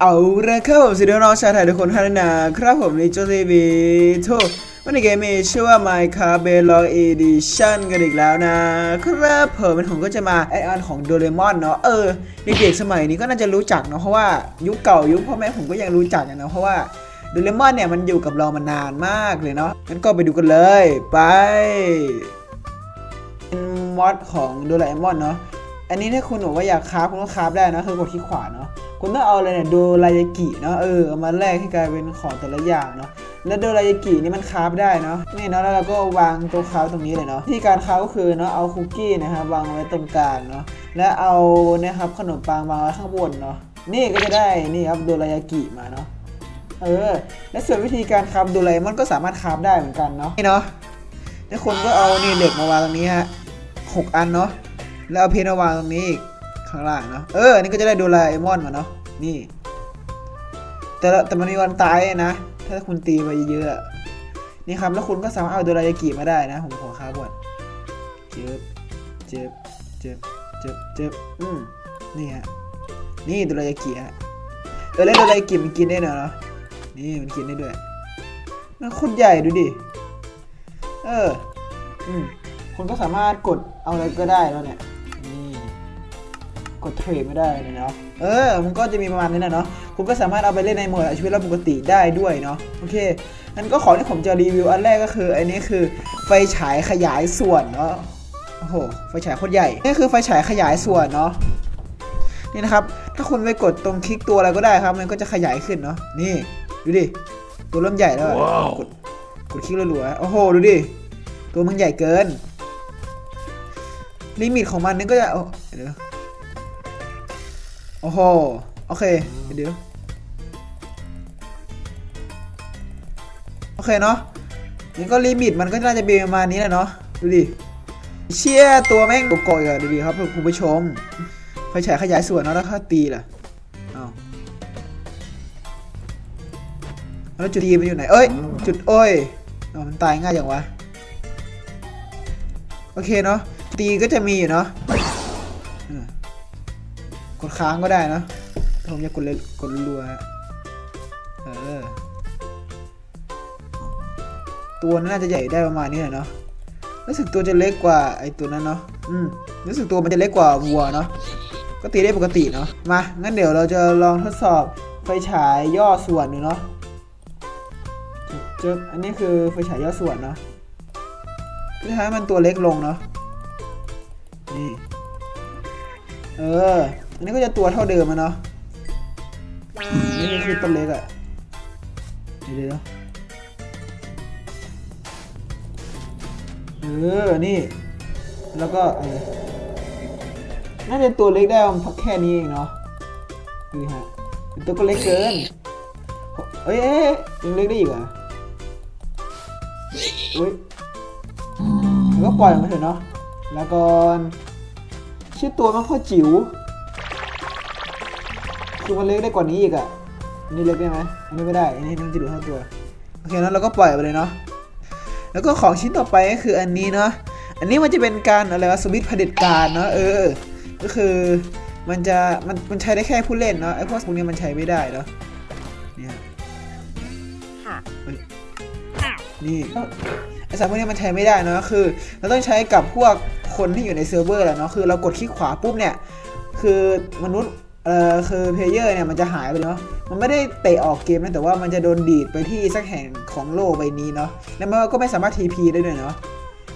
เอาละครับผมสวัสดีน้องชาวไทยทุกคนท่านนะครับผมในโจทีวีทูวันนี้เกมมีชื่อว่า Minecraft b e l o g Edition กันอีกแล้วนะครับผมผมก็จะมาแอดออนของโดเรมอนเนาะเออเด็กๆสมัยนี้ก็น่าจะรู้จักเนาะเพราะว่ายุคเก่ายุคพ่อแม่ผมก็ยังรู้จักอะเนาะเพราะว่าโดเรมอนเนี่ยมันอยู่กับเรามานานมากเลยเนาะงั้นก็ไปดูกันเลยไปเป็นมอดของโดเอมอนเนาะ อันนี้ถ้าคุณบอกว่าอยากคราฟคุณก็คราฟได้นะคือกดคลิกขวาเนาะคุณต้องเอาอะไรเนี่ยโดรายากิเนาะเออมาแลกให้กลายเป็นของแต่ละอย่างเนาะแล้วโดรายากินี่มันคราฟได้เนาะนี่เนาะแล้วเราก็วางตัวคราฟตรงนี้เลยเนาะที่การคราฟก็คือเนาะเอาคุกกี้นะครับวางไว้ตรงกลางเนาะและเอานี่ยครับขนมปังวางไว้ข้างบนเนาะนี่ก็จะได้นี่ครับโดรายากิมาเนาะเออ และส่วนวิธีการคราฟโดราเอมอนก็สามารถคราฟได้เหมือนกันเนาะนี่เนาะแล้วคุณก็เอานี่เหล็กมาวางตรงนี้ฮะหกอันเนาะ แล้วเอาเพนมาวางตรงนี้อีกข้างล่างเนาะเออนี่ก็จะได้โดราเอมอนมาเนาะนี่แต่แต่มันมีวันตายนะ ถ้าคุณตีไปเยอะๆนี่ครับแล้วคุณก็สามารถเอาโดรายากิมาได้นะ ผมขอค้าบวดเจ็บเจ็บเจ็บเจ็บเจ็บอืมนี่ฮะนี่โดรายากิฮะเออแล้วโดรายากิมันกินได้เนาะนี่มันกินได้ด้วยมันโคตรใหญ่ดูดิเอออืมคุณก็สามารถกดเอาอะไรก็ได้แล้วเนี่ย ดเทรดไม่ได้เลยเนาะ เออ มันก็จะมีประมาณนี้นะเนาะ คุณก็สามารถเอาไปเล่นในโหมดชีวิตเราปกติได้ด้วยเนาะ โอเคงั้นก็ของที่ผมจะรีวิวอันแรกก็คืออันนี้คือไฟฉายขยายส่วนเนาะ โอ้โห ไฟฉายโคตรใหญ่ นี่คือไฟฉายขยายส่วนเนาะ นี่นะครับ ถ้าคุณไปกดตรงคลิกตัวอะไรก็ได้ครับ มันก็จะขยายขึ้นเนาะ นี่ ดูดิ ตัวเริ่มใหญ่แล้วอะกดกดคลิกรัวๆโอ้โห ดูดิ ตัวมันใหญ่เกิน ลิมิตของมันนี่ก็จะเอาเดี๋ยว โอ้โห โอเค เดี๋ยว โอเคเนาะนี่ก็ลิมิตมันก็น่าจะเป็นประมาณนี้แหละเนาะ ดูดิ เชี่ยตัวแม่งโกะๆอะดูดิครับคุณผู้ชม ไฟฉายขยายส่วนเนาะแล้วถ้าตีล่ะอ้าวแล้วจุดตีมันอยู่ไหน เอ้ย จุดโอ้ยอ้ามันตายง่ายอย่างวะ โอเคเนาะ ตีก็จะมีอยู่เนาะ ดค้างก็ได้นะผมจะกดเลยกดรัวเออ ตัวนั้นน่าจะใหญ่ได้ประมาณนี้แหละเนาะรู้สึกตัวจะเล็กกว่าไอ้ตัวนั้นเนาะอืมรู้สึกตัวมันจะเล็กกว่าวัวเนาะก็ตีได้ปกติเนาะมางั้นเดี๋ยวเราจะลองทดสอบไฟฉายย่อส่วนดูเนาะเจออันนี้คือไฟฉายย่อส่วนเนาะเพื่อให้มันตัวเล็กลงเนาะนี่เออ อันนี้ก็จะตัวเท่าเดิมอะเนาะนี่ก็คือตัวเล็กอะเดี๋ยวเดี๋ยวเออ นี่ แล้วก็เออน่าจะตัวเล็กได้มันพักแค่นี้เองเนาะดูดิฮะเป็นตัวก็เล็กเกิน เอ้ยเอ้ยยังเล็กได้อีกเหรออุ้ยแล้วก็ปล่อยมันเถอะเนาะ แล้วก่อนชื่อตัวมันโคตรจิ๋ว คือมันเล็กได้กว่านี้อีกอะอันนี้เล็กได้ไหมอันนี้ไม่ได้ อันนี้มันจะดูเท่าตัว โอเคแล้วเราก็ปล่อยไปเลยเนาะ แล้วก็ของชิ้นต่อไปก็คืออันนี้เนาะ อันนี้มันจะเป็นการอะไรวะสวิตช์เผด็จการเนาะเออ ก็คือมันจะมันมันใช้ได้แค่ผู้เล่นเนาะไอ้พวกพวกนี้มันใช้ไม่ได้เนาะ เนี่ยเฮ้ยนี่ไอ้สามพวกนี้มันใช้ไม่ได้เนอะคือ เราต้องใช้กับพวกคนที่อยู่ในเซิร์ฟเวอร์แหละเนาะคือเรากดคลิกขวาปุ๊บเนี่ย คือมนุษย์ เอ่อคือเพลเยอร์เนี่ยมันจะหายไปเนาะ มันไม่ได้เตะออกเกมนะแต่ว่ามันจะโดนดีดไปที่สักแห่งของโลกใบนี้เนาะ แล้วมันก็ไม่สามารถ TP ได้ด้วยเนาะ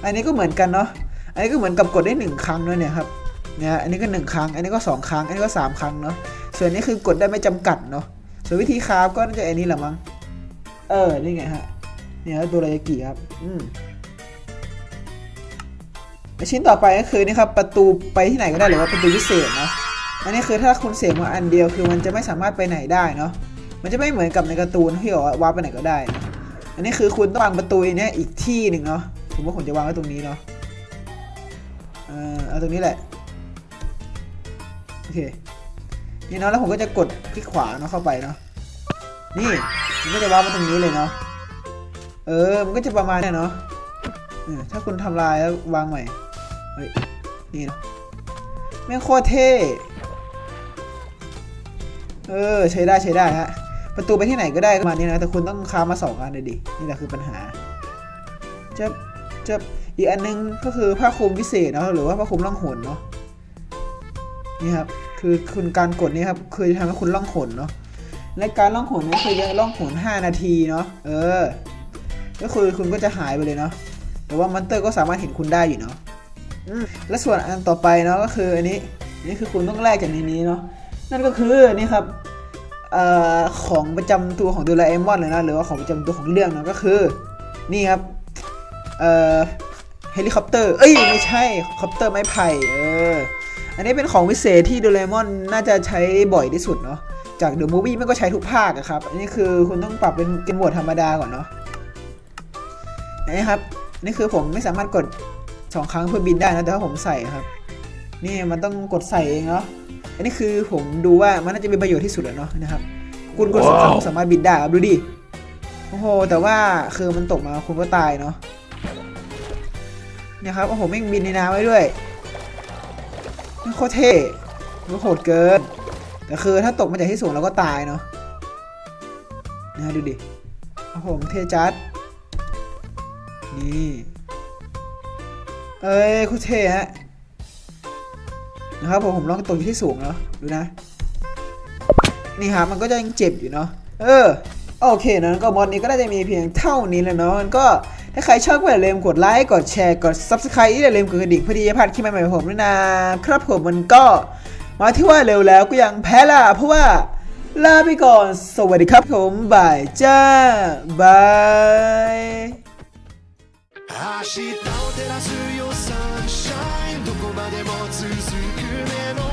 อันนี้ก็เหมือนกันเนาะ อันนี้ก็เหมือนกับกดได้หนึ่งครั้งด้วยเนี่ยครับ เนี่ย อันนี้ก็หนึ่งครั้ง อันนี้ก็สองครั้ง อันนี้ก็สามครั้งเนาะ ส่วนนี้คือกดได้ไม่จำกัดเนาะ ส่วนวิธีคราฟก็น่าจะอันนี้แหละมั้ง เออ นี่ไงฮะ เนี่ยตัวรายกิครับ อืมชิ้นต่อไปก็คือนี่ครับประตูไปที่ไหนก็ได้หรือว่าประตูวิเศษเนาะ อันนี้คือถ้าคุณเสียงมาอันเดียวคือมันจะไม่สามารถไปไหนได้เนาะ มันจะไม่เหมือนกับในการ์ตูนที่บอกว่าวาร์ปไปไหนก็ได้ อันนี้คือคุณต้องวางประตูเนี้ยอีกที่หนึ่งเนาะผมว่าผมจะวางไว้ตรงนี้เนาะ เออเอาตรงนี้แหละ โอเค นี่เนาะแล้วผมก็จะกดคลิกขวาเนาะเข้าไปเนาะ นี่มันก็จะวางมาตรงนี้เลยเนาะ เออ มันก็จะประมาณเนี้ยเนาะถ้าคุณทำลายแล้ววางใหม่ เฮ้ย นี่นะแม่งโคตรเท่ เออใช้ได้ใช้ได้ฮะประตูไปที่ไหนก็ได้ประมาณนี้นะแต่คุณต้องค้ามาสองอันเลยดินี่แหละคือปัญหาจะจะอีกอันนึงก็คือผ้าคลุมวิเศษเนาะหรือว่าผ้าคลุมล่องหนเนาะนี่ครับคือคุณการกดนี่ครับคือจะทำให้คุณล่องหนเนาะและการล่องหนนี่คือจะล่องหน5 นาทีเนาะเออ ก็คือคุณก็จะหายไปเลยเนาะแต่ว่ามอนเตอร์ก็สามารถเห็นคุณได้อยู่เนาะอืมและส่วนอันต่อไปเนาะก็คืออันนี้นี่คือคุณต้องแลกจากในนี้เนาะนั่นก็คือนี่ครับ ของประจำตัวของโดราเอมอนเลยนะหรือว่าของประจำตัวของเรื่องเนาะก็คือ นี่ครับเอ่อเฮลิคอปเตอร์เอ้ยไม่ใช่คอปเตอร์ไม้ไผ่เอออันนี้เป็นของวิเศษที่โดราเอมอนน่าจะใช้บ่อยที่สุดเนาะจากเดอะมูฟวี่มันก็ใช้ทุกภาคครับ อันนี้คือคุณต้องปรับเป็นเป็นโหมดธรรมดาก่อนเนาะนี่ครับ นี่คือผมไม่สามารถกดสองครั้งเพื่อบินได้นะแต่ว่าผมใส่ครับ นี่มันต้องกดใส่เองเนาะ อันนี้คือผมดูว่ามันน่าจะเป็นประโยชน์ที่สุดแล้วเนาะนะครับคุณกดสองครั้งว้าวคุณสามารถบินได้ครับดูดิโอ้โหแต่ว่าคือมันตกมาคุณก็ตายเนาะเนี่ยครับโอ้โหแม่งบินในน้ำไว้ด้วยนี่โคตรเท่มันโหดเกิน แต่คือถ้าตกมาจากที่สูงเราก็ตายเนาะนะฮะดูดิโอ้โหมันเท่จัดนี่ เอ้ยโคตรเท่ฮะ นะครับผมผมลองตกอที่สูงเนาะดูนะ นี่ครับมันก็จะยังเจ็บอยู่เนาะเออโอเคนะก็มอดนี้ก็ได้จะมีเพียงเท่านี้แล้วเนาะมันก็ถ้าใครชอบก็อย่าลืมกดไลค์กดแชร์กด subscribe อย่าลืมกดกระดิ่งเพื่อที่จะพลาดคลิปใหม่ๆของผมด้วยนะครับผมมันก็มาที่ว่าเร็วแล้วก็ยังแพ้ละเพราะว่าลาไปก่อน สวัสดีครับผมบายจ้าบาย でも続く目の